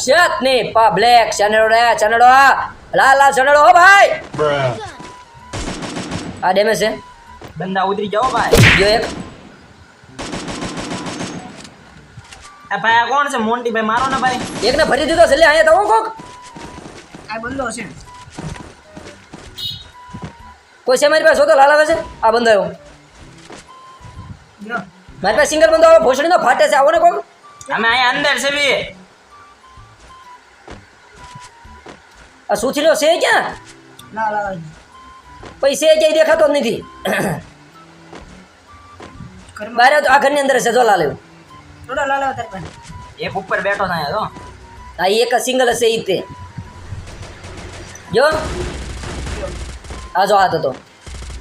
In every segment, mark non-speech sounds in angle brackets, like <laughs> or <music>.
જબરજસ્ત ને પબ્લિક ચનેડો રે ચનેડો લાલ ચનેડો હો ભાઈ. આ ડેમેજ છે. બંદા ઉતરી જાઓ ભાઈ. જો એક. આ ભાઈ આ કોણ છે? મોન્ટી ભાઈ મારો ને ભાઈ. એકને ભરી દીધો છેલ્લે અહીંયા તો કોક? આ બંદો છે. કોઈ છે મારી પાસે? શોધો લાલ આવે છે આ બંદો આવ્યો. મારી પાસે સિંગલ બંધો આવે ભોસડીનો ફાટે છે આવો ને કોક. અમે અહીંયા અંદર છે બી. આ સુથીનો છે ક્યાં? ના લાવ પૈસે ક્યાંય દેખાતો જ નથી. બહાર તો આ ઘરની અંદર છે જો લાલ થોડા લાલ એક ઉપર બેઠો ના જો આ એક સિંગલ હશે ઈ તે. જો. આ જો હાથ હતો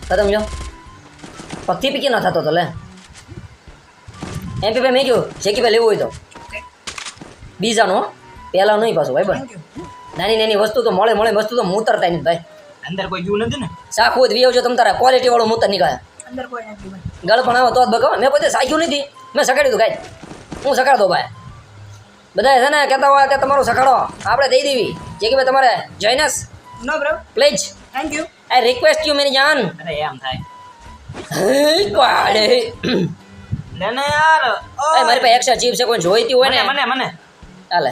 ખતમ જો. પગથી પીકી ન થતો તો લે. એમ પી ભાઈ મેં કહ્યું શેકી ભાઈ લેવું હોય તો. બીજાનો હો. પહેલા નહીં પાછું ભાઈ યુ નાની નાની વસ્તુ તો મળે મળે વસ્તુ તો મૂતરતા નહીં ભાઈ. અંદર કોઈ જીવ નથી ને? સાખું જ વિયો છો તમ તારા ક્વોલિટી વાળો મૂતર નીકળે. અંદર કોઈ નથી ભાઈ. ગળ પણ આવો તો જ બગાવો મેં પોતે સાખ્યું નથી. મેં સકાડ્યું હતું કાંઈ. હું સકાડતો ભાઈ. બધા છે ને કહેતા હોય કે તમારું સકાડો આપણે દઈ દેવી. જે કે ભાઈ તમારે join us no bro please thank you I request you મેરી જાન અરે એમ થાય. હે, કાળે. ને યાર. એ મારી પાસે એક્સ્ટ્રા ચીપ છે કોઈ જોઈતી હોય ને. મને મને. ચાલે.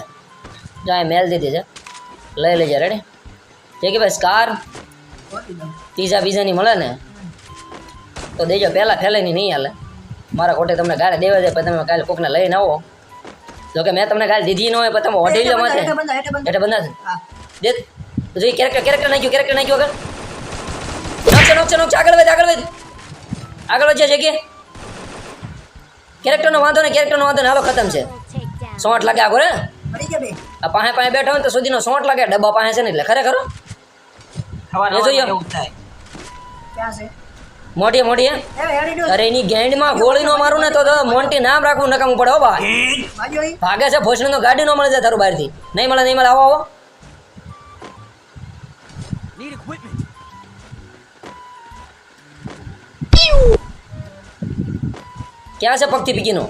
જાય મેલ દીધી છે. લઈ લેજે રેડી જે કે ભાઈ સ્કાર પીઝા બીઝાની મળે ને? તો દેજો પહેલાં ફેલાઈની નહીં હાલે. મારા ખોટે તમને ગાળે દેવા દે પછી તમે કાલે કોકને લઈને આવો. જો કે મેં તમને કાલે દીધી ન હોય પણ તમે ઓઢી લો માથે એટલે બંધા છે દે. જોઈ કેરેક્ટર કેરેક્ટર નાખ્યું કેરેક્ટર નાખ્યું આગળ. નોકશો નોકશે નોકશે આગળ વધ આગળ વધ. આગળ છે કે? કેરેક્ટરનો વાંધો ને કેરેક્ટરનો વાંધો ને હાલો ખતમ છે. સોંઠ લાગે આગળ હે? આ પાસે પાસે બેઠો હોય ને તો સુધીનો સોંટ લાગે. ડબ્બા પાસે છે ને એટલે. ખરેખર જ મોટી મોટી અરે એની ગેંડમાં ગોળી નો મારું ને તો તો મોન્ટી નામ રાખવું નકામું પડે હો ભાઈ ભાગે છે ભોસડી નો ગાડી નો મળે છે તારું બહારથી નહીં મળે નહીં મળે આવો આવો. ક્યાં છે પગથી પીકીનો?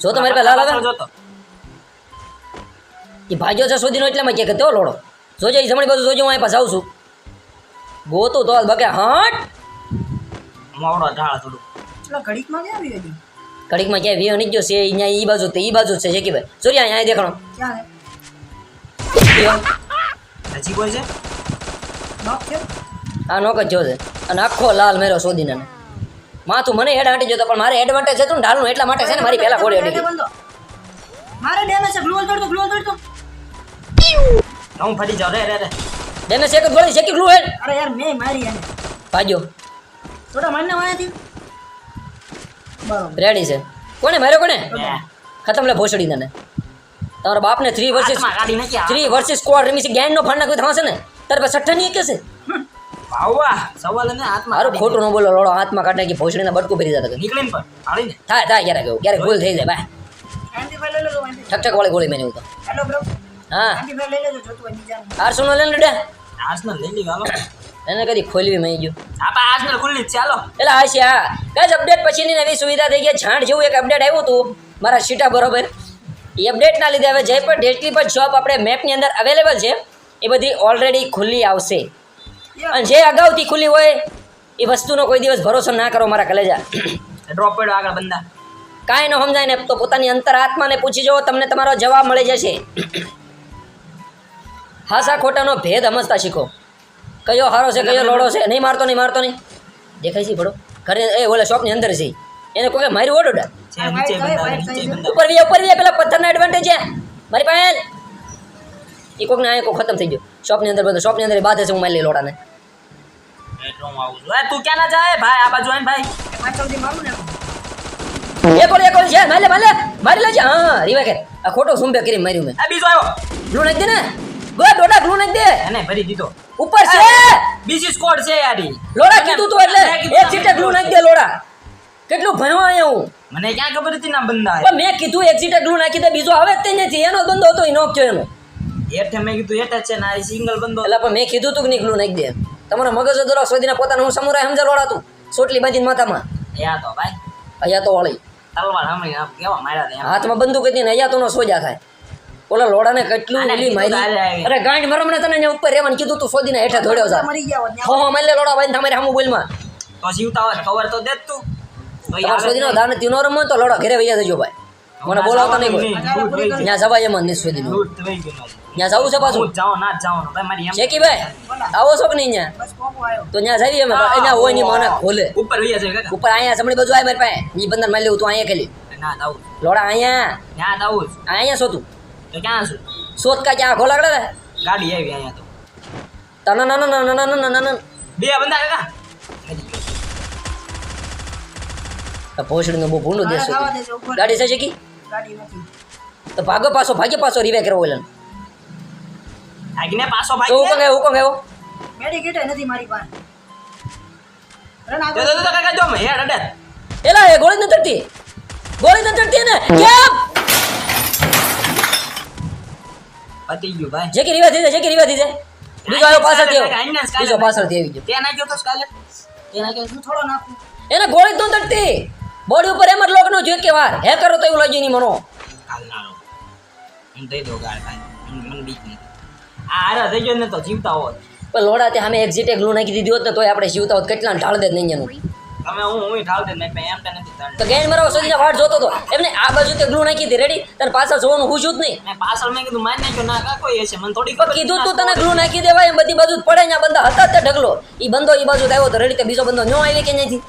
જો તો મારી પાસે લાલ આવે જોતો એ ભાગ્યો છે સુધીનો એટલામાં કે તેઓ લોડો. જોજો એ જમણી બાજુ જોજો હું અહીં પાસે આવું છું. ગોતું તો બકે હટ! મોડો ઢાળ થોડું. ઘડીકમાં ક્યાં આવી ક્યાંય નહીં ગયો છે અહીંયા એ બાજુ તે એ બાજુ જ છે જે કે ભાઈ સોરી અહીંયા દેખાણો. હજી કોઈ છે? નોક નોક જ જો અને આખો લાલ મેરો શોધીને માથું મને હેડ હાંટી જતો પણ મારે એડવાન્ટેજ હતું ને એટલા માટે છે ને મારી પહેલા ગોળી અડી મારે ડેમેજ છે. હું ફરી જાઉં રે રે રે ડેમેજ એક ગોળી છે કેટલું હેડ. અરે યાર મેં મારી એને. ભાગ્યો થોડા મારને વાયાથી બરોબર. રેડી છે. કોને માર્યો કોને ખતમ લે ભોસડી તને. તમારા બાપને થ્રી વર્સિસ હાથમાં કાઢી નાખી આ. થ્રી વર્સિસ સ્કોડ રમી છે. ગેન નો ફંડ નાખ્યો થશે ને. તારે પાસે સઠ્ઠા ની કે છે. વાવા સવાલ ને હાથમાં મારું ખોટું ન બોલો લોડો. હાથમાં કાઢ કે ભોસડીના બટકું ભરી જતા નીકળીને પણ. હાલીને થાય થાય ક્યારે એવું ક્યારેક ભૂલ થઈ જાય. ઠક ઠક વાળી ગોળી મેં એવું તો. હેલો બ્રો હા. લઈને ડે આર્સનલ લઈ લીધું. એને કદી ખોલવી મેં ગયો. આપા આર્સનલ ખુલ્લી જ એટલે હા છે હા. કઈ અપડેટ પછીની નવી સુવિધા થઈ ગઈ ઝાડ જેવું એક અપડેટ આવ્યું હતું મારા સીટા બરોબર. એ અપડેટના લીધે હવે જે પણ ડેટલી પણ જોબ આપણે મેપની અંદર અવેલેબલ છે એ બધી ઓલરેડી ખુલ્લી આવશે. અને જે અગાઉથી ખુલ્લી હોય એ વસ્તુનો કોઈ દિવસ ભરોસો ના કરો મારા કલેજા. ડ્રોપ પડ્યો આગળ બંદા કાંઈ ન સમજાય ને તો પોતાની અંતર આત્માને પૂછી જુઓ તમને તમારો જવાબ મળી જશે. હાસા ખોટાનો ભેદ સમજતા શીખો. કયો હારો છે કયો લોડો છે નહીં મારતો નહીં મારતો નહીં. દેખાય છે ભડો ઘરે એ ઓલા શોપની અંદર છે. એને કોઈ મારી બંદા ઉપર વી ઉપર વી પેલા પથ્થરના એડવાન્ટેજ છે. મારી પાસે એ કોકને આ કોક ખતમ થઈ ગયો. શોપની અંદર બધું શોપની અંદર બાધે છે હું મારી લઈ લોડાને. એટલે હું આવું છું. એ તું ક્યાં ના જાય? ભાઈ આ બાજુ ભાઈ. પાછળથી મારું ને? એક ઓલી છે? મારી લે મારી લેજે હા રીવા કે આ ખોટો સુંબે કરી માર્યું મેં. આ બીજો આવ્યો. ગ્લુ નાખી દે ને. ગો ડોડા ગ્લુ નાખી દે. એને ભરી દીધો. ઉપર છે. બીજી સ્કોડ છે યારી. લોડા કીધું તું એટલે એક સીટે ગ્લુ નાખી દે લોડા. કેટલું ભણવા અહીંયા હું? મને ક્યાં ખબર હતી ના બંદા પણ મેં કીધું એક સીટે ગ્લુ નાખી દે બીજો આવે તે નથી એનો બંધો હતો એ નોક એનો. એટલે મેં કીધું જ છે ને સિંગલ બંદો. એટલે પણ મેં કીધું તું કે ગ્લુ નાખી દે. તમારો મગજ દરો શોધીને પોતાનું હું સમુરાય સમજા લોડા તું સોટલી બાંધીને માથામાં. યા તો ભાઈ. અહીંયા તો વળી. તલવાર હમણાં કેવા માર્યા હાથમાં બંદૂક હતી ને અહીંયા તો નો સોજા થાય. ઓલા લોડાને કેટલું ઓલી મારી અરે ગાંઠ મરમ ને તને અહીંયા ઉપર રહેવાનું કીધું તું સોદીને હેઠા ધોડ્યો જા. મરી ગયા હો હો મલે લે લોડા ભાઈ તમારે સામું બોલમાં. તો જીવતા હોય ખબર તો દે તું. તમારે જ દાન તીનો રમો તો લોડા ઘરે વૈયા જજો ભાઈ. મને બોલાવતા નહીં કોઈ. ત્યાં જવા એમ નહીં આજે. ત્યાં જવું છે પાછું? જાઓ ના જાઓ ભાઈ મારી એમ શેકી ભાઈ? આવો છો કે નહીં ત્યાં તો ત્યાં જઈએ અમે અહીંયા હોય નહીં મને ખોલે. ઉપર ઉપર અહીંયા સમણી બધું આવે મારી પાસે. ઈ બંદર મારી લેવું તું અહીંયા ખેલી. લોડા અહીંયા. અહીંયા શોતું તો ક્યાં છું? શોધ કા ક્યાં ખોલા કરે ગાડી આવી અહીંયા તો. તને ના ના ના ના ના ના બે બંદા કાકા. તો ભોસડીનો બહુ ભૂંડો દેશો ગાડી છે. શકી ગાડી નથી. તો ભાગો પાછો ભાગે પાછો રીવે કરવો ઓલન આગને પાછો ભાગે તો કોણ આવ્યો કોણ આવ્યો મેડિકેટ નથી મારી પાસે. રન આગળ. તો તો કાકા જો મે હેડ અડે એલા એ ગોળી ન તરતી ગોળી ન તરતી ને કેમ? પતી ગયું ભાઈ. જે કે રીવા થઈ જે કે રીવા થઈ બીજો આવ્યો પાછળથી આવ્યો. બીજો પાછળથી આવી ગયો તે નાખ્યો તો સ્કાલે તે નાખ્યો હું થોડો નાખું. એને ગોળી જ નથી બોડી ઉપર એમ જ લોક નો કે વાર. હે કરો તો એવું લાગ્યું નહીં મનો. કાલ નાનો હું દઈ દઉં ગાળ ભાઈ. મને મને બીક નથી આ હારા થઈ ગયો ને તો જીવતા હોત. પણ લોડા તે સામે એક્ઝિટ એક ગ્લુ નાખી દીધી હોત ને તોય આપણે જીવતા હોત. કેટલા ઢાળ દે નહીં એનું. તમે હું હું ઠાલ દે મેં એમ તને નથી તો ગેન મારો સુધીના વાટ જોતો હતો એમને આ બાજુ તે ગ્લુ નાખી દી રેડી તને પાછળ જોવાનું હું છું નહીં. મેં પાછળ મેં કીધું માન નાખ્યો ના કાકો એ છે મને થોડી ખબર કીધું તું તને ગ્લુ નાખી દેવાય એમ બધી બાજુ પડે આ બંદા હતા તે ઢગલો. ઈ બંદો ઈ બાજુ આવ્યો તો રેડી તે બીજો બંદો ન્યો આવી કે નહીં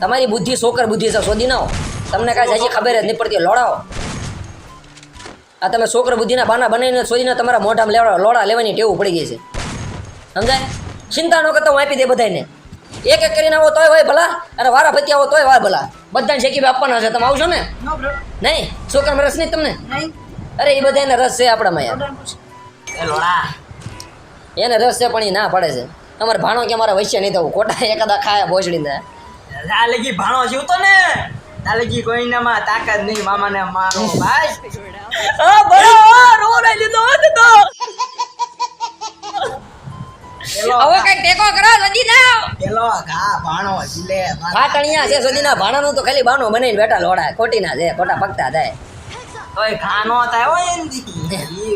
તમારી બુદ્ધિ સોકર બુદ્ધિ છે શોધી નાઓ. તમને કાંઈ હજી ખબર જ નહીં પડતી લોડાઓ. આ તમે છોકર બુદ્ધિના બાના બનાવીને શોધીને તમારા મોઢામાં લેવડા લોડા લેવાની ટેવ પડી ગઈ છે. સમજાય? ચિંતા ન કરતા હું આપી દે બધાને એક એક કરીને આવો તોય હોય ભલા અરે વારા ફતી આવો તોય હોય ભલા. બધાને શેકી આપવાના છે તમે આવશો ને. નહીં? છોકરામાં રસ નહીં તમને? અરે એ બધાને રસ છે આપણામાં યાર. એને રસ છે પણ એ ના પડે છે. અમારે ભાણો કે અમારા વૈશ્ય નહીં થવું? ખોટા એકાદા ખાયા ભોજડી ને લગી ભાણો જીવતો ને. લગી કોઈનામાં તાકાત નહીં મામાને મારો <laughs> ભાઈ. હા બરાબર રોને લીધો હતો તો હવે કઈ ટેકો કરો સજી ના પેલો ઘા ભાણો જીલે ફાટણિયા છે સજીના ભાણાનું તો ખાલી બાનો બનાવીને બેઠા લોડા ખોટી ના છે ખોટા પગતા થાય. ઓય ઘા નો થાય ઓય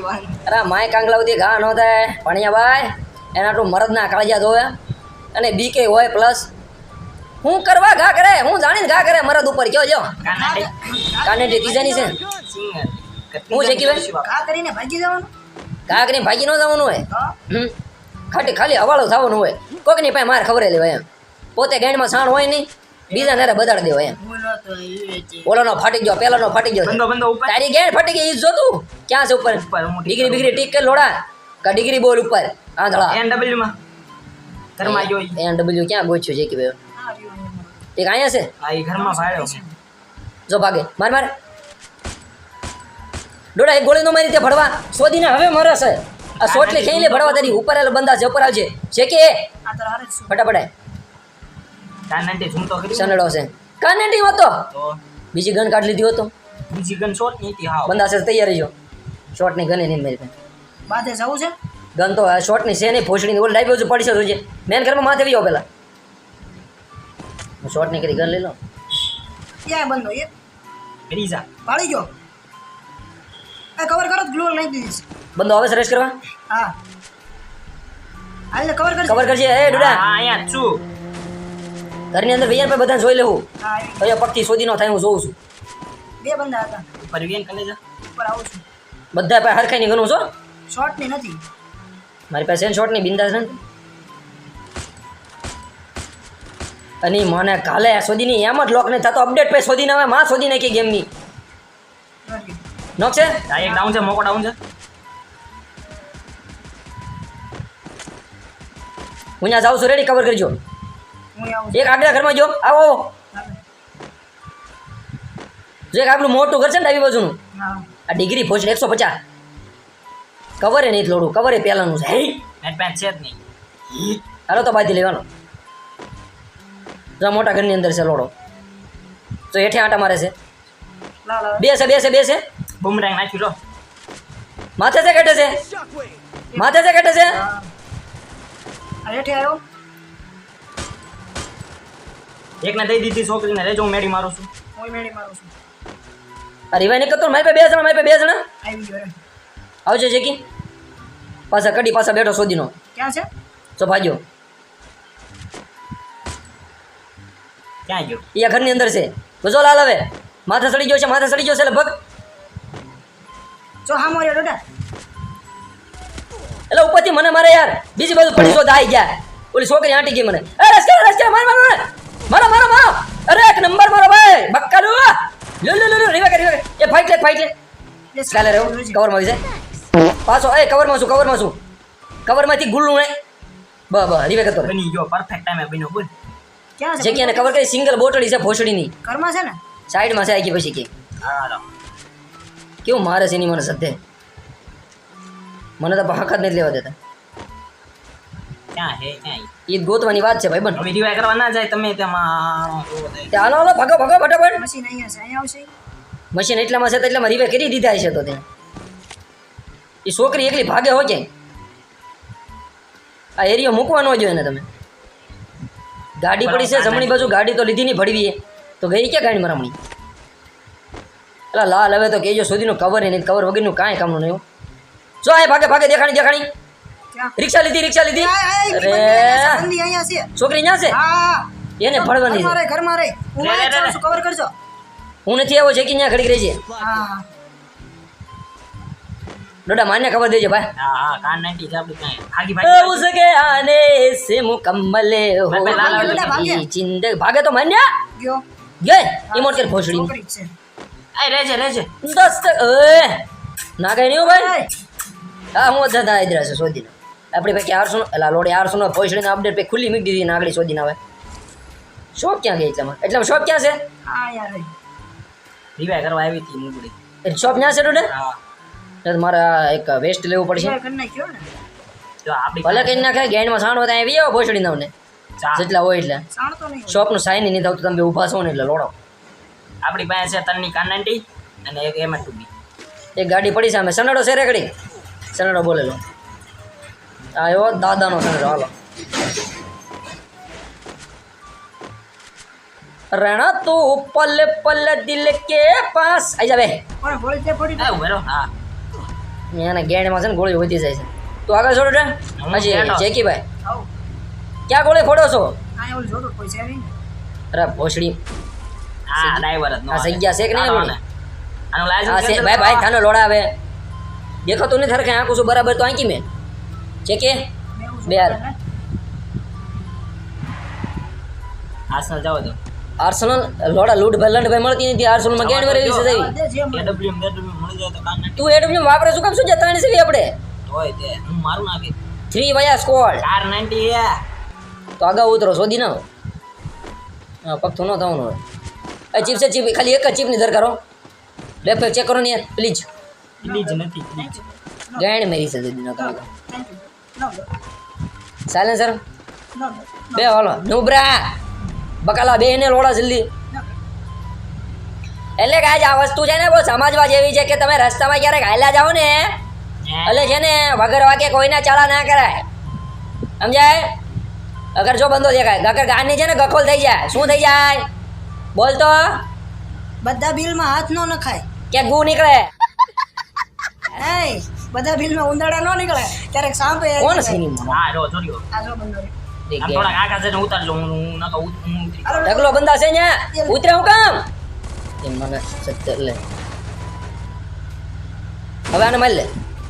વાત. અરે માય કાંગલાવતી ઘા નો થાય. ભણ્યા ભાઈ એના તો મરદના કાળજા ધોવે અને બીકે હોય પ્લસ હું કરવા ઘા કરે? હું જાણીને ઘા કરે? મરદ ઉપર કયો જો. કાનાડે કાને તીજાની છે. હું છે કે ભાઈ? કા કરીને ભાગી જવાનું? ઘા કરીને ભાગી ન જવાનું હોય. હા. હમ. ખાલી ખાલી હવાળો થવાનું હોય. કોકની પાસે માર ખબર લેવાય એમ. પોતે ગેંડમાં સાણ હોય નહીં બીજા નેરે બદાડ દેવાય એમ. ઓલાનો ફાટી ગયો પેલાનો ફાટી ગયો. તારી ગેંડ ફાટી ગઈ જો તું ક્યાં છે ઉપર? ડિગ્રી બિગ્રી ટીક કર લોડા. કા ડિગ્રી બોલ ઉપર? આંધળા. એનડબલ્યુ માં. ઘરમાં જોઈ. એન ડબલ્યુ ક્યાં ગોચ્યું છે કે ભાઈ? રહ્યું અહીંયા. છે? આ ઈ ઘરમાં ભાડ્યો જો ભાગે. માર માર. ડોડા એક ગોળીનો મારી તે ભડવા શોધીને હવે મરે છે. આ સોટલી ખેઈ લે ભડવા તારી ઉપર આલે બંદા છે ઉપર આવજે. છે કે આ તો હારે જ છું. ફટાફટ કાનાડે ઝૂમતો કરી. સનડો છે. કાનેટી હતો બીજી ગન કાઢ લીધી હતો બીજી ગન શોટની હતી હા બંદા છે તૈયારી જો શોટની ગન નહીં મારી પાસે બાધે જવું છે? ગન તો આ શોટની છે નહીં ફોસડીની ઓલ લાઈવ પડી છે જોજે. મેન ઘરમાં માથે વિયો પેલા. શોટની કરી ગન લઈ લો ક્યાં બંધો એ? રીઝા પાડી ગયો? કવર કરો ગ્લો લઈ દીધી છે. બંદો આવે સરેશ કરવા? હા. હાલ કવર કરી કવર કરજે એ હા અહીંયા છું. ઘરની અંદર ભૈયા બધાને જોઈ લેવું. હા અહીંયા પક્કી પગથી શોધી નો થાય હું જોઉં છું. બે બંદા હતા. ઉપર વેન કલેજ જા ઉપર આવું છું. બધા પાસે હરખાઈની ગણું છો? શોર્ટની નથી. મારી પાસે એન શોર્ટની બિંદાસ નથી અને મને કાલે શોધીની એમ જ લોક નહીં થતો અપડેટ પે શોધીને આવે માં શોધી નાખી ગેમની. નોક છે? આ એક ડાઉન છે મોકો ડાઉન છે. હું ત્યાં જાઉં છું રેડી કવર કરજો. હું આવું છું. એક આગળ ઘરમાં જો આવો. જો એક આપણું મોટું ઘર છે ને આવી બાજુનું? આ ડિગ્રી ફોજ એકસો પચાસ. કવરે નહીં થોડું કવરે પહેલાંનું છે. હે? પેન્ટ છે જ નહીં. હાલો તો બાજી લેવાનો. જો મોટા ઘરની અંદર છે લોડો. તો હેઠે આંટા મારે છે. બેસે બેસે બે છે બે છે બે છે બુમરાંગ નાખ્યું લો માથે છે કેટે છે? માથે છે કેટે છે? હેઠે આવ્યો એકને દઈ દીધી છોકરીને. રેજો હું મેડી મારું છું. હું મેડી મારું છું. અરે ભાઈ નીકળતો મારી પાસે બે જણા મારી પાસે બે જણા. આવી ગયો આવજો જેકી. પાછા કડી પાછા બેઠો શોધીનો ક્યાં છે? તો ભાગ્યો. ક્યાં ગયો? એ ઘરની અંદર છે. બજો લાલ હવે. માથા સડી ગયો છે માથા સડી ગયો છે લગભગ. જો હા મોર્યો ડોડા. એટલે ઉપરથી મને મારે યાર બીજી બાજુ પડી શોધ આવી ગયા. ઓલી છોકરી આંટી ગઈ મને. અરે રસ્તે રસ્તે માર માર માર. મારો મારો મારો અરે એક નંબર મારો ભાઈ. બક્કા લો લો લો લો રીવા કરી એ ફાઈટ લે ફાઈટ લે. Let's કાલે. રહ્યો કવરમાં આવી જાય પાછો એ કવરમાં છું કવરમાં છું. કવરમાંથી ગુલ્લું ને. બ બ રીવે કરતો બની ગયો પરફેક્ટ ટાઈમે બન્યો બોલ. ક્યાં છે જગ્યાને કવર કરી સિંગલ બોટડી છે ભોસડીની ઘરમાં છે ને? સાઈડમાં છે આખી પછી કે. હા કેવું મારે છે એની મને સદ્ધે? મને તો હક જ નથી લેવા દેતા. ક્યાં છે ક્યાં એ ગોતવાની વાત છે ભાઈ બન. હવે રિવાય કરવા ના જાય તમે તેમાં હાલો ભાગો ભાગો ફટાફટ. મશીન અહીંયા છે અહીંયા આવશે. મશીન એટલામાં છે તો એટલામાં રીવે કરી દીધા છે તો ત્યાં એ છોકરી એકલી ભાગે હોય કે આ એરિયો મૂકવાનો જોઈએ ને તમે. ગાડી પડી છે જમણી બાજુ ગાડી તો લીધી નહીં ભડવી તો ગઈ ક્યાં ગાડી મરામણી એટલે લાલ હવે તો કેજો સુધીનું કવર નહીં કવર વગરનું કાંઈ કામનું નહીં. જો આ ભાગે ભાગે દેખાણી દેખાણી. રિક્ષા લીધી રિક્ષા લીધી. અરે. છોકરી ન્યા છે? એને ભણવાની હું નથી આવ્યો છે કે ન્યા ખડી રહી છે ડોડા માને ખબર દેજે ભાઈ. હા હા કાન નાખી જાપડી કાઈ ભાગી ભાગી. ઉસ આને સે મુકમ્મલ હો. જિંદ ભાગે તો માન્ય ગયો. ગયો ઇમોટ કર ભોસડી. અરે રેજે રેજે દસ્ત એ ના ગઈ નહીં ભાઈ? હા હું દાદા ઇધર છે શોધીને. આપણી પૈકી આરસો એટલે લોડી આરસો નો ભોસડીને અપડેટ પે ખુલ્લી મૂકી દીધી ને આગળ શોધીને આવે. શોપ ક્યાં ગઈ એટલામાં? એટલામાં શોપ ક્યાં છે? હા યાર. રિવાય કરવા આવી હતી મૂકડી શોપ ક્યાં છે ડોડે હા. મારે એક વેસ્ટ લેવું પડશે. ને? ભલે કઈ નાખે ગેન્ડમાં સાણ બધા આવી આવો ભોસડી નવને જેટલા હોય એટલે. શોપનું સાઈન નહીં થતું તમે ઊભા છો ને એટલે લોડો. આપણી પાસે છે તનની કાન નાઈટી અને એક એમ ટુબી એક ગાડી પડી સામે સનાડો છે રેકડી. સનાડો બોલેલો. એવો દાદાનો સનાડો હાલો. રણ તું પલ પલ દિલ કે પાસ. આઈ જાવે પણ ગોળી તે પડી હા ઊભો રહો. હા. એને ગેંડમાં છે ને ગોળી વધી જાય છે. તું આગળ છોડો રે. હજી. જેકીભાઈ. આવ. ક્યાં ગોળી ફોડો છો? અહીંયા ઓલું જોતો કોઈ છે નહીં. અરે ભોસડી. હા ડ્રાઈવર જ નો આ. જગ્યા છે કે નહીં છે. ભાઈ ભાઈ થાનો લોડા આવે. દેખાતું નથી થરકે આંખું છું બરાબર તો આંકી મેં છે કે મેં એવું બે હાલ. જોયું આસનલ જાઓ તો આર્સેનલ લોડા લૂટ ભલંડ ભાઈ મળતી નથી આર્સેનલમાં ગેંડ વરે વિશે ને. દેવી આ દે જે મળે. AWM બેડરૂમ મળી જાય તો કાન નાઈટી તું એડબ્લ્યુ વાપરે શું કામ શું જતા નથી આપણે હોય તે હું મારું નાખી થ્રી વયા સ્કોડ કાર નાઈન્ટી એ તો અગાઉ ઉતરો શોધી ના હા પગ તો ન થવાનું હોય એ ચીપ છે ચીપ ખાલી એક જ ચીપની દરકાર હો લેફ્ટ ચેક કરો ને યાર પ્લીઝ એટલી જ નથી please. ગાયણ મેરી છે દીદી ન કરો. Thank you. No, no, silencer બે હાલો. નુબ્રા. બકાલા બે ને લોડા જલ્દી. એટલે કે આજ આ વસ્તુ છે ને બહુ સમજવા જેવી છે કે તમે રસ્તામાં ક્યારેક હાલ્યા જાઓ ને એટલે છે ને વગર વાગે કોઈને ચાલા ના કરાય. સમજાય? અગર જો બંધો દેખાય. અગર ગાની છે ને ગખોલ થઈ જાય. શું થઈ જાય? બોલ તો બધા બિલમાં હાથ ન નખાય. કે ગુ નીકળે. એય બધા બિલમાં ઉંદરડા નો નીકળે. ક્યારેક સાપ કોણ મોમાં? હા જો જોડ્યો આ જો બંદો રે. આમ આગળ જઈને ઉતારજો હું હું નકર ઉત- હું ઉતરી હાલો, ઢગલો બંધા છે ને? ઉતરે હું કામ? એમ મને સત્તર લે. હવે આને મારી લે.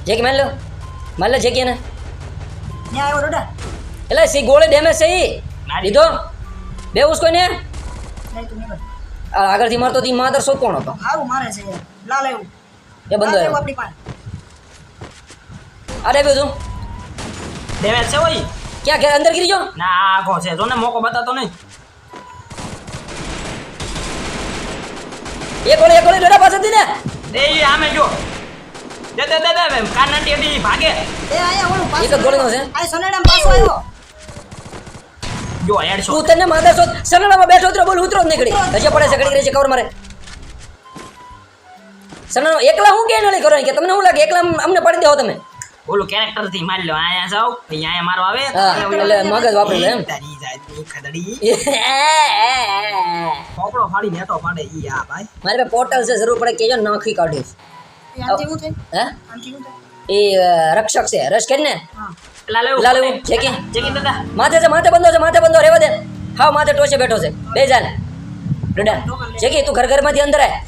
જે કે મારી લો. મારી લે જે કે ને ન્યા આવ્યો ડોડા એટલે સી ગોળે ડેમેજ છે ઈ? બે ઉસકો ને આગળથી મારતો તી માધર શોધ કોણ હતો? હારું મારે છે લાલ આવ્યું એ બંધો લાલ આવ્યું આવ્યો. આપણી પાસે. અરે બધું. ડેમેજ છે ઓય. ક્યાં ઘેર અંદર ગીરી ગયો? ના આ આખો છે. જો ને મોકો બતાતો નહીં. એક ગોળી એક ગોળી ડોડા પાસેથી ને. એ આમે જો. દે દે દે દે એમ કાન નાઈટી ભાગે. એ આયા ઓલું પાછું એક ગોળીનો છે? આ સોનેડામાં પાસો આવ્યો. જો હેડશોટ તું તને માધર શોટ સરનામાં બેઠો ઉતરો બોલ ઉતરો જ નીકળી. હજી પડે છે ઘડી રહી છે કવર મારે. સરનામા એકલા હું કે નળી કરો કે? તમને શું લાગે? એકલા અમને પડી દેવો તમે. ઓલું કેરેક્ટરથી મારી લો અહીંયા જાવ અહીંયા મારો આવે. એટલે મગજ વાપરે એમ. તારી જાતની. સુખદડી પોપડો <laughs> ફાડી નેટો ફાડે ઈ આ ભાઈ. મારે પોર્ટલ છે જરૂર પડે કેજો નાખી કાઢીશ. હે એ રક્ષક છે રશ કે ને? પેલા લેવું, ચેકી. ચેકી દાદા. માથે છે માથે બંધો છે માથે બંધો રેવા દે. હાવ માથે ટોચે બેઠો છે. બે જાને. ડોડા. ચેકી તું ઘર ઘરમાંથી અંદર આય.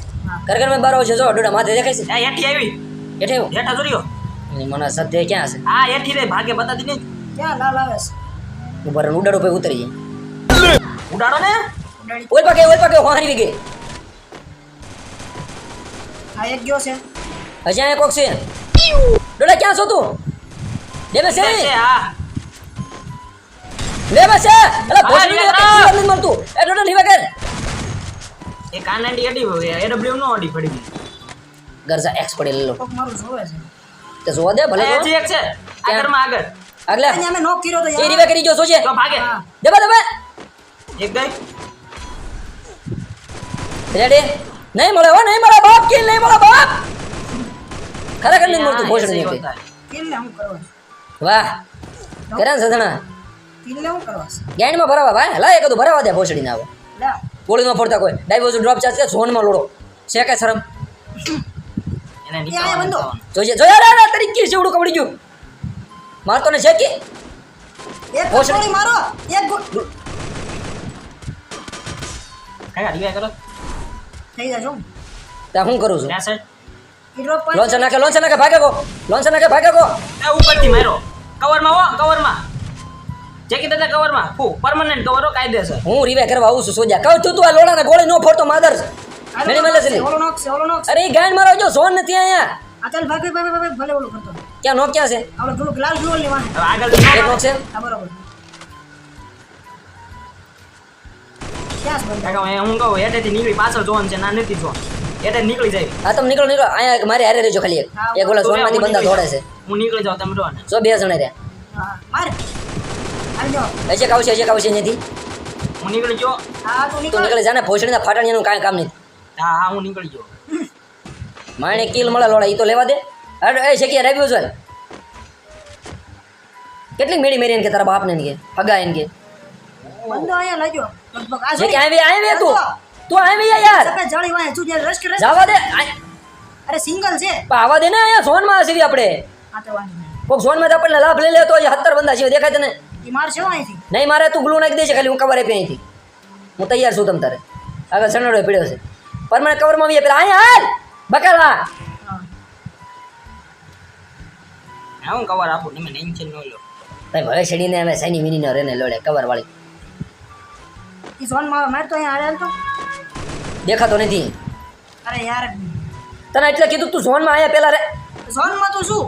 ઘર ઘરમાં બારો છે જો ડોડા માથે દેખાય છે. હેઠી આવી. હેઠે હેઠા જોર્યો એની મને સત્ય ક્યાં હશે હા એથી રે ભાગે બતાતી નહીં ક્યાં લાલ આવે છે? ઉપર ઉડાડો પછી ઉતરી જાય ઉડાડો ને. ઓલ પાકે ઓલ પાકે હારી ગઈ આ એક ગયો છે. હજી અહીંયા કોક છે. ડોડા ક્યાં છો તું? બે બસ છે હા. બે બસ એલા ભોસડી લે, ને હા. નથી મળતું એ ડોડા લીવા કર એ કાનાડી અડી ડબલ્યુ નો અડી પડી ગઈ. ગરજા એક્સ પડી લેલો કોક મારું જોવે છે. તે જોવા દે ભલે એ એક છે. આગળમાં આગળ. આગલા અહીંયા મે નોક કર્યો તો એ યાર. રીવે કરી જો સોજે તો ભાગે. દબા દેવા એક ગઈ રેડી? નહીં મળે હો નહીં મળે બાપ કિલ નહીં મળે બાપ? ખરેખર નહીં મળતું ભોસડી નહીં નથી. ને હું કરવા વાહ. કરે ને સધણા. કિલ્લે હું કરવા છે? ગાંડમાં ભરાવા ભાઈ હલા એક ભરાવા દે ભોસડી ના આવે. લે. ગોળીમાં ફરતા કોઈ. ડાઈ ડ્રોપ ચાર્જ કે ઝોનમાં લોડો. છે કે શરમ? એને બંધો. જોજે જોયા રે રે તરીકે જેવડું કબડી ગયું મારતો ને છે કે? એક ગોળી મારો. એક ગો- રિવાય કરો. થઈ જશે હું હું કરું છું? પર લોન્ચર નાખે ભાગે ગો. લોન્ચર નાખે ભાગે કો એ ઉપરથી માર્યો કવરમાં હો કવરમાં. ચેકી દાદા કવરમાં. હું પરમનન્ટ કવર હો કાયદેસર. હું રિવાય કરવા આવું છું સોજા. કહું તું તું આ લોડાના ગોળી નો ફોડતો માદર. મેની મળે છે ઓલો નોક છે ઓલો નોક અરે એ ગાંડ મારો જો ઝોન નથી અહીંયા. આ ચાલ ભાગ ભાગ ભાગ ભલે ઓલો કરતો. ક્યાં નોક ક્યાં છે? આપણે થોડુંક લાલ જુઓ લેવા આગળ એક નોક છે. હા બરોબર. ઓલા બે જણા રહ્યા. હા માર. નથી હું નીકળી ગયો. હા તું તું નીકળ. નીકળી ભોસડીના ફાટણિયાનું કાંઈ કામ નથી હા હા હું નીકળી ગયો. માણે કિલ મળે લોડા એ તો લેવા દે. અરે એ શેકી રેવ્યું છે. કેટલી મેળી મેરી એને કે તારા બાપને એને કે હગા એને કે. બંધો અહીંયા લાગ્યો. લગભગ આ છે કે આવી આવી તું. તું આવી યાર. સફેદ જાળી વાય તું જે રસ કે રસ જવા દે. અરે સિંગલ છે. પણ આવા દે ને અહીંયા ઝોનમાં હસીવી આપણે. આ તો વાંધો કોક ઝોનમાં તો આપણને લાભ લઈ લે તો હત્તર બંદા છે દેખાય તને. ઈ માર છે અહીંથી. નહીં મારે તું ગ્લુ નાખી દે છે ખાલી હું કવર આપી અહીંથી. હું તૈયાર છું તમ તારે. આગળ સનડો પડ્યો છે. પરમાનન્ટ કવરમાં આવીએ પેલા. અહીંયા હાલ! બકાલા હા. કવર આપું તમે ટેન્શન ન લો. ભાઈ ભલે શેડીને અમે સૈની મિની રેને લોડે કવર વાળી. ઈ ઝોનમાં મારતો અહીંયા હાલ તો. દેખાતો નથી. અરે યાર. તને એટલે કીધું તું ઝોનમાં આયા પેલા રે. ઝોનમાં તું શું?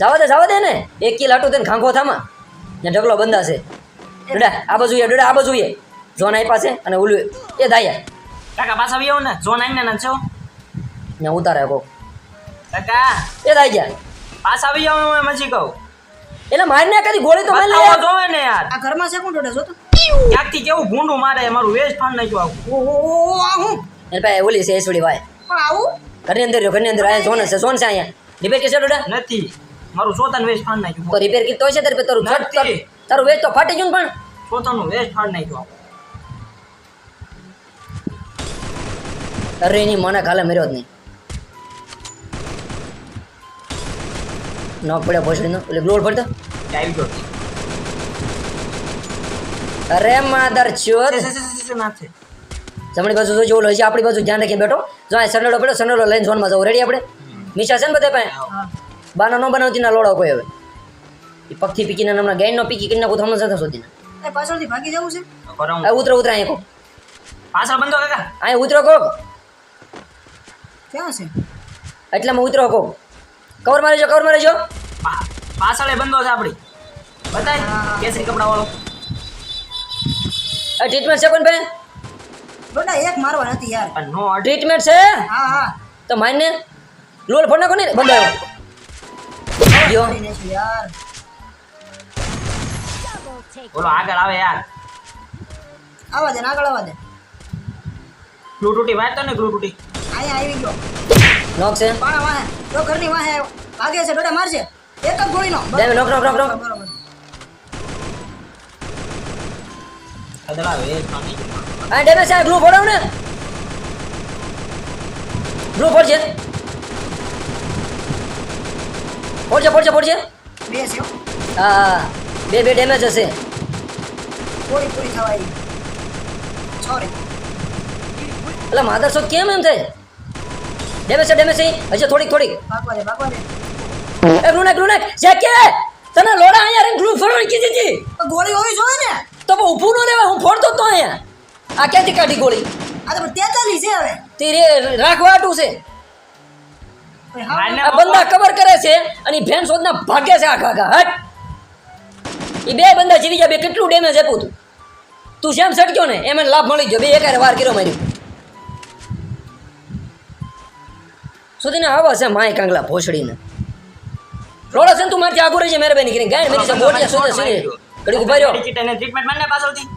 જવા દે જવા દે ને. એક કિલ આટો તેને ખાંખો થામાં. ને ઢગલો બંધા છે ડોડા આ બાજુ એ આ બાજુ એ ઝોન આપ્યા છે અને ઓલું એ દાયા. કાકા પાછા આવી આવું ને. જોન આવીને ના છો. ને ઉતારે કહો કાકા. એ દાઈ ગયા પાછા આવી આવું હું મજી કહું. એટલે મારને કદી ગોળી તો મારી લે જોવે ને યાર. આ ઘરમાં છે કોણ ડોડા જોતો ક્યાંકથી કેવું ભૂંડું મારે મારું વેસ્ટ ફાન નાખ્યું આવું. ઓ આ હું એને ભાઈ ઓલી છે એસડી ભાઈ. પણ આવું? ઘરની અંદર ઘરની અંદર આયા જોન છે જોન છે અહીંયા. રિપેર કે છે ડોડા? નથી. મારું સોતાનું વેસ્ટ ફાન નાખ્યું તો રિપેર કીધું છે તારે તારું છટ તારું- વેચ તો ફાટી ગયું પણ. સોતાનું વેસ્ટ ફાન નાખ્યું અરે એની મને કાલે મર્યો જ નહીં. નોક પડ્યો ભોસડીનો એટલે ગ્લોડ પડતો ગયો અરે માદર ચોદ ના. જમણી બાજુ જોજો ઓલો છે આપણી બાજુ ધ્યાન રાખી બેઠો. જો આ સનેડો પડ્યો સનેડો લઈને ઝોનમાં જવું. રેડી આપણે? મીશા છે ને બધા પાસે? બાના ન બનાવતી ના લોડો કોઈ હવે. એ પગથી પીકીને હમણાં ગાઈનો પીકી કરીને નાખું જતા સુધી પાછળથી ભાગી જવું છે? ઉતરો ઉતરા અહીંયા કોક. પાછળ બંધો કાકા. અહીંયા ઉતરો કોક. ક્યાં છે? હું ઉતરો કહું. કવર મારી જો કવર મારી જો પાછળ બંધો છે આપણી. બતાય કેસરી કપડા વાળો. આ ટ્રીટમેન્ટ છે કોણ ભાઈ? બોલા એક મારવા નથી યાર. પણ નો ટ્રીટમેન્ટ છે? હા હા. તો માઈને લોલ ફોડ નાખો ને બંધ આવ્યો. જો યાર. બોલો આગળ આવે યાર. આવા દે ને આગળ આવા દે. ગ્લુ તૂટી વાંચતો ને ગ્લુ તૂટી અહીંયા આવી ગયો. નોક છે. પાણા વાહે. તો ઘરની વાહે ભાગે છે ડોડા મારશે. એક જ ગોળીનો. ડેમ નોક નોક નોક નોક. બરોબર અદલા વે આ ડેમે સાહેબ ગ્રુપ ફોડાવ ને. ગ્રુપ ફોડજે ફોડજે ફોડજે ફોડજે બે છે હા. બે બે ડેમેજ હશે. પૂરી પૂરી થવાય સોરી એટલે માધર કેમ એમ થાય? ડેમેજ છે ડેમેજ છે. હજી થોડીક થોડીક. ભાગવા દે ભાગવા દે. એ ગ્રુનેક ગ્રુનેક જેકે તને લોડા અહીંયા રહીને ગ્લુ ફોડવાની કીધી હતી. ગોળી હોવી જોઈએ ને. તો ઊભું ન રહેવાય હું ફોડતો તો અહીંયા. આ ક્યાંથી કાઢી ગોળી? આ તો પણ તેતાલીસ છે હવે. તે રે રાખવા આટું છે આ બંદા કવર કરે છે અને ભેન શોધના ભાગે છે આખા આખા હટ. એ બે બંદા જીવી ગયા બે કેટલું ડેમેજ આપ્યું તું. તું જેમ સટક્યો ને? એમ લાભ મળી ગયો. બે એકારે વાર કર્યો માર્યું. સુધીને આવા છે માય કાંગલા ભોસડીને. રોડો છે તું મારથી આગળ રહી મેરે બેન કરીને ગાય મેરી છે બોટિયા સુધે સુધે. કડી ઊભા રહ્યો. ટ્રીટમેન્ટ મને પાછળથી.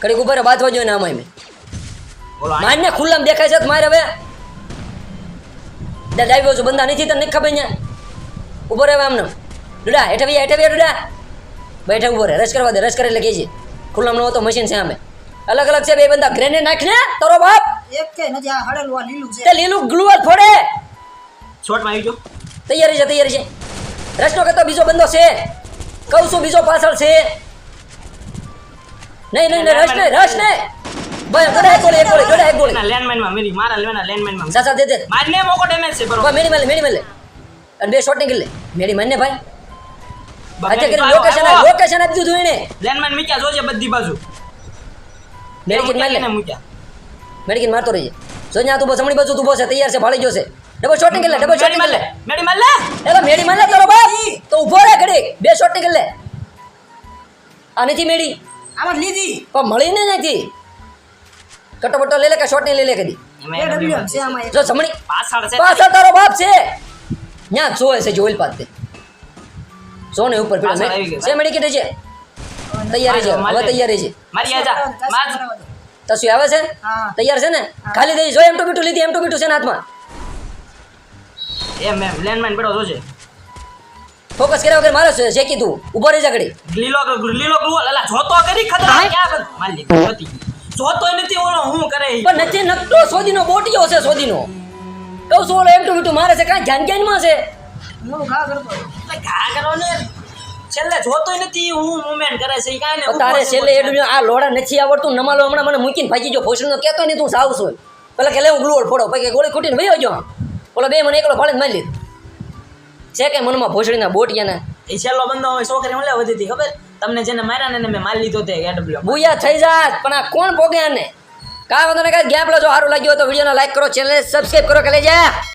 કડી ઊભા રહ્યો જોઈએ ને આમાં મેં મારને ખુલ્લામાં દેખાય છે મારે હવે? દાદા આવ્યો છું બંદા નથી તને નથી ખબર ને ઊભો રહે આમને. ડુડા હેઠે ભૈયા હેઠે ભૈયા ડુડા. બેઠે ઊભો રહે રસ કરવા દે રસ કરે એટલે કહેજે. ખુલ્લામાં નહોતો મશીન છે આમે. અલગ અલગ છે બે બંદા ગ્રેનેડ નાખને તારો બાપ. એક કે નથી આ હળેલું આ લીલું છે. તે લીલું ગ્લુઅર ફોડે. શોર્ટમાં આવી ગયો. તૈયારી છે તૈયારી છે. રસનો કરતો બીજો બંદો છે. કહું છું બીજો પાછળ છે. નહીં નહીં નહીં, નહીં રસ નહીં. ભાઈ જોડે એક ગોળી એક ગોળી જોડે એક ગોળી એના લેન્ડમાઇનમાં મેરી મારા લેવાના લેન્ડમાઇનમાં સાસા દે દે મારને મોકો ડેમેજ છે બરોબર. ભાઈ મેડી મલે મેડી અને બે શોટ નીકળી લે. મેડી મને ભાઈ. આજે કરી લોકેશન. લોકેશન આપી દીધું એને. લેન્ડમાઇન મૂક્યા જોજે બધી બાજુ. માર લે. મૂક્યા. મેડિકિટ મારતો રહીએ. જો ન્યા તું બસ હમણી બાજુ તું બસ તૈયાર છે ભાળી ગયો છે ડબલ શોટ નીકળી લે ડબલ શોટ મેડી માર નીકળી. લે લે. મેડી માર લે એલા મેડી માર લે તારો બાપ. તો ઊભો રહે ઘડી બે શોટ નીકળી લે. આ નથી મેડી? આમાં લીધી. પણ મળીને નથી. કટો બટો લે લે કે શોટ નહીં લે લે કદી એમાં એ એનો ડબલ્યુ damage છે આમાં એક. જો જમણી. પાછળ છે. પાછળ તારો બાપ છે. ન્યા જોવે છે જોઈલ પાતે જો ને ઉપર પેલો પાછળ આવી ગયો. છે મેડિકેટ છે તૈયારી છે માર હવે લે. તૈયારી છે મારી આજા. માર. તસવી આવે છે? તૈયાર છે ને? ખાલી દઈ જો એમ ટુ બીટું લીધી એમ ટુ બીટું છે ને હાથમાં? એમ એમ. લેન્ડમાઇન પડ્યો છે. ફોકસ કર્યા વગર મારો છે જે કીધું. ઊભો રહી જા ઘડી. લીલો લીલો ગ્લુ અલા જોતો કરી ખતરા. ક્યાં માલ લીધી હતી જોતો નથી ઓલો હું કરે. પણ નથી નકટો સોદીનો બોટિયો છે સોદીનો. કહું છું ઓલો એમ ટુ બીટું મારે છે કાંઈ ધ્યાન જ્ઞાનમાં છે? હું ઘા કરતો એટલે ઘા કરો ને છેલ્લે જોતોય નથી હું મુમેન્ટ કરે છે કાંઈ ને તારે છેલ્લે એડું આ લોડા નથી આવડતું નમાલો હમણાં મને મૂકીને ભાગી ગયો ભોસડીનો કહેતો નહીં તું સાવ છું. પેલા કે લે હું ગ્લુઅર ફોડો. પછી ગોળી ખૂટીને ભાઈ ગયો. ઓલો બે મને એકલો ફાળીને મારી લીધો. છે કે મનમાં ભોસડીના બોટિયાના? એ છેલ્લો બંદો હોય છોકરી હું વધી હતી ખબર? તમને જેને માર્યા ને મેં મારી લીધો તે એડબ્લ્યુ બુયા થઈ જાત પણ આ કોણ પોગે ને કાંઈ વાંધો નહીં કાંઈ ગેમ જો સારું લાગ્યું હોય તો વિડીયોને લાઈક કરો ચેનલ સબસ્ક્રાઈબ કરો કે લઈ જા